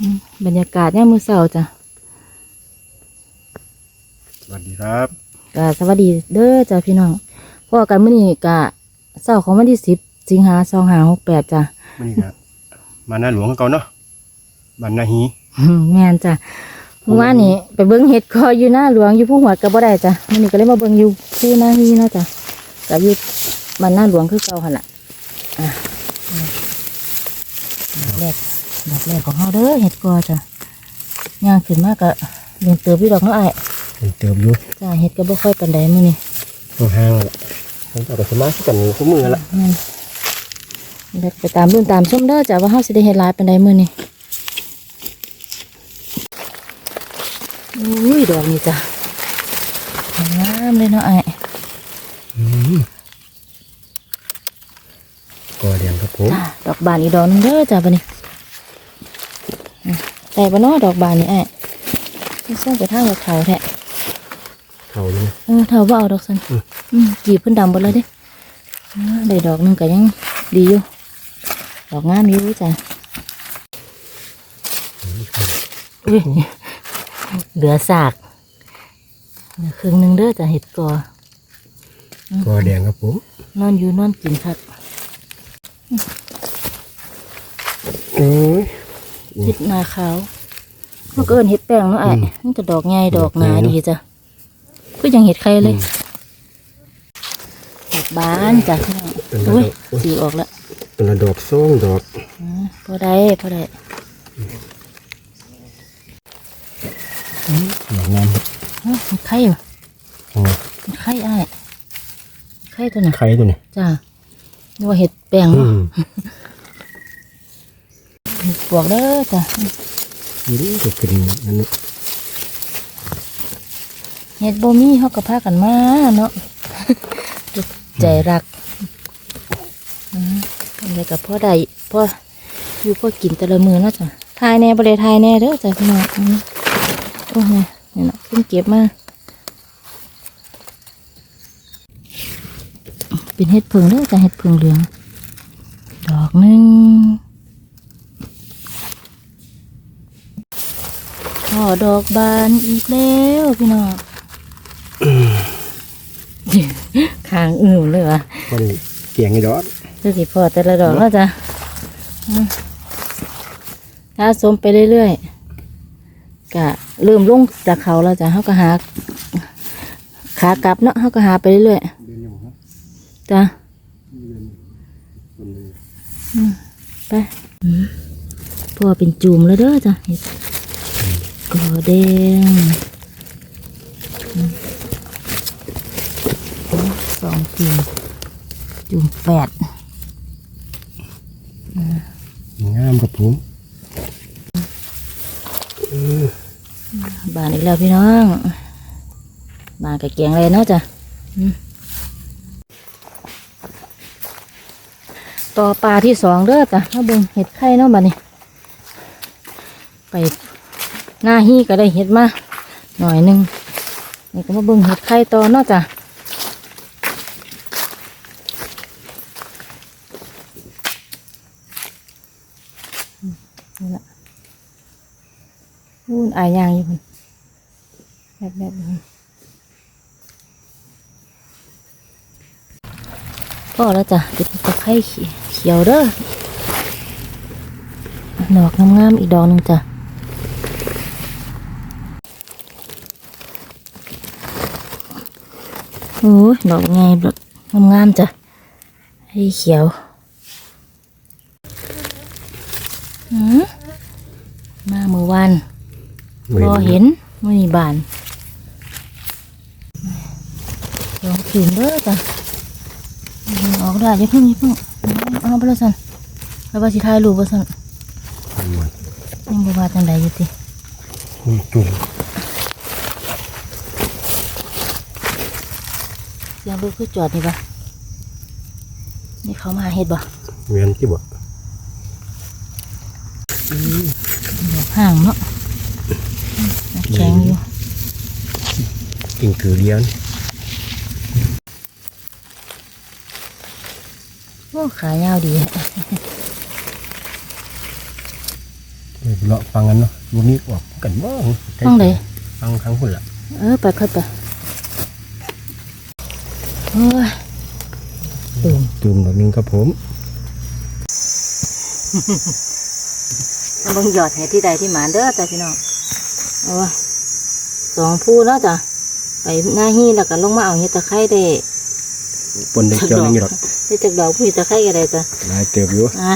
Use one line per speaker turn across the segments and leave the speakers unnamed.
อืมบรรยากาศเนี่ยามมือเสาจ้ะ
สวัสดีครับ
ก็สวัสดีเด้อจ้ะพี่น้องพ่อกันมื้อนี้กะเสาร์ของวันที่สิบสิงหาสองหาหกแปดจ้ะ
มื่อนี้ครับมาหน้าหลวงเก่าเนาะบ้านนาฮี
อืมแม่นจ้ะเมื่อวานนี้ไปเบิ้งเห็ดคออยู่หน้าหลวงอยู่ผู้หัวดก็บ่ได้จ้ะมื้อนี้ก็เลยมาเบิ้งอยู่ผู้หน้าฮีเนาะจ้ะก็อยู่บ้านหน้าหลวงคือเก่าหั่นล่ะอะดอกแรก ดอกแรกของเฮาเด้อเห็ดกอจ้ะย่างขึ้นมากก็เรียนเติบอยู่ดอกเนาะอ้าย
เป็นเติมอยู่
จ้ะเห็ดก็บ่ค่อยปานใดมื้อนี้
ห่างๆละผมจะเอาไปสมาชิกกันคู่มือละ
นั่นเดี๋ยวไปตามรุ่นตามชมเด้อจ้ะว่าเฮาสิได้เฮ็ดหลายปานใดมื้อนี้อุ้ยดอกนี้จ้ะงามเลยเนาะไอ้าย
กอแดงครับผม
จ้ะดอกบานอีกดอกหนึงเด้อจ้ะบัดนี้ อะแต่บ่เนาะดอกบานนี่ไอ้ายมันส่งไปทางเขาแท้
เขานี่
เออเท่าบ่เอาดอกซั่น
อืม
อืมจีบเพิ่นดำเบิดเลยเด้อ่าได้ดอกหนึงก็ยังดีอยู่ดอกงามอยู่จ้ะอุ้ยเหลือสากเหลือครึ่งหนึงเด้อจ้ะเห็ดกอ
กอแดงครับผม
นอนอยู่นอนกินคัก
โอ้ย
เห็ดนาขาวมันก็เอิ้นเห็ดแป้งเนาะไอ้
อืม
มันก็ดอกใหญ่ดอกหนา
ดอกใหญ่เนอะ
ดีจ้ะก็ยังเห็ดใครเลยเห็ดบานจ้ะพี่น้อง
เป็นระ
อุ้ย
ดอกโอ้ย
สีออกแล้ว
เป็นระดอกส่งดอก
อ่าพอได้พอได้
ดอกงามครับ
เฮ้ยเห็ดไข่เหรอ
โอ้ย
เห็ดไข่ไอ้ายไข่ตัวไหนะ
ไข่ตัวนี้
จ้ะนึกว่าเห็ดแป้ง
อื
เนาะ
ม
เห็ด ปวกเด้อจ้ะ
นี่ดิถูกกินอันนี้
เห็ดบ่มีเขาก็พากันมาเนาะใจรักอืมอะไรกับพ่อใดพ่ออยู่พ่อกินแต่ละมือเนาะจ้ะทายแน่บ่ได้ทายแน่เด้อจ้ะพี่น้องอืมโอ้ยนี่นะเพิ่งเก็บมาเป็นเห็ดเพิงเด้อจ้ะเห็ดเพิงเหลือง ดอกหนึ่งพอ ดอกบานอีกแล้วพี่น้องคางอื่นเลยวะ
พอดีเกียงไอ้ดอก
ดูสิพอแต่ละดอกแล้วจ้ะอืมถ้าสมไปเรื่อยๆกะเริ่มลงจากเขาแล้วจ้ะเขาก็หา ขากลับเนาะเขาก็หาไปเรื่อยๆจ้ะไปอืมพอเป็นจูมแล้วเด้อจ้ะเห็ด กอแดงอืมสองจูมจูมแปด
งามครับผม
บานอีกแล้วพี่น้องบานกับแกงอะไรเนาะจ้ะอืมต่อปลาที่สองเด้อจ้ะมาเบิ่งเห็ดไข่เนาะบัดนี้ไป หน้าฮีก็ได้เห็ดมาหน่อยหนึงนี่ก็มาเบิ่งเห็ดไข่ต่อเนาะจ้ะนี่ละอู้นอายยางอยู่พุ่นแบบแบบนี้ก็แล้วจ้ะติดตะไคร้เขียวเด้อดอกงามๆอีกดอกหนึงจ้ะ โอ้ยดอกไงดอกงามๆจ้ะให้เขียวหืมมาเมื่อวานรอเห็นมื่อนี้บานลองขืนเด้อจ้ะดึงออกได้อยังพึ่งอยังพึ่งเอาไปแล้วสันแล้วว่าสิทายรูปว่าสันยังบ่ว่าจังใดอยู่ติ
จุ่ม
เสียงรถคือจอดนี่ปะนี่เขามาหาเห็ดบ่
เวียนที่บ่
ดอกห่างเนาะแข็งอยู่
กินคือเลี้ยน
โอ้ขายาวดี
เดี๋ยวเลาะฟังกันเนาะวันนี้ออกกันบ้าง
ฟังเลย
ฟังทั้งพุ่นละ
เออไปค่อยไปโอ้ย ตุ่ม
จุ่มดอกหนึงครับผม
เบิ่งหยอดให้ที่ใดที่หมาเด้อจ้ะพี่น้องโอ้ยสองผู้แล้วจ้ะไปหน้าฮีแล้วก็ลงมาเอาเห็ดตะไคร้ได้
ปนได้เจอหนึงอยู่หรอก
ได้จากดอกผู้เห็ดตะไคร้ก็ได้จ้ะ
หลายเติบอยู่
อะ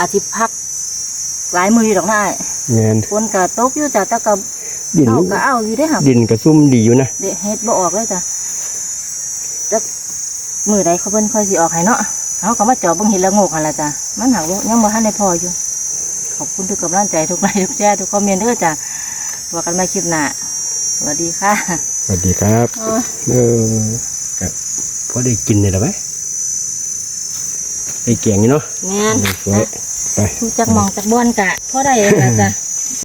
อาทิตย์พักหลายมืออยู่ดอกน้า
แงน
ฝนก็ตกอยู่จ้ะแต่ก็
ดิน
เอาก็เอาอยู่ได้อค่ะ
ดินกระซุ่มดีอยู่นะ
เด็เฮ็ดบ่ออกเลยจ้ะ จักมือใดเขาเพิ่นค่อยสิออกให้เนาะเขาก็มาเจาะเบิ่งเห็นแล้วโงกกันละจ้ะมันหักบ่ยังบ่ทันได้พออยู่ ขอบคุณทุกกำลังใจทุกไลค์ทุกแชร์ทุกคอมเมนต์เด้อจ้ะว่ากันใหมาคลิปหน้าสวัสดีค่ะ
สวัสดีครับเออครับพอได้กินเลยหรือไหมไอ้แกงนี่เนาะ
แม่น
สวยไป
ทุกจักหมองจักบ่อนกะพอได้แล้วจ้ะ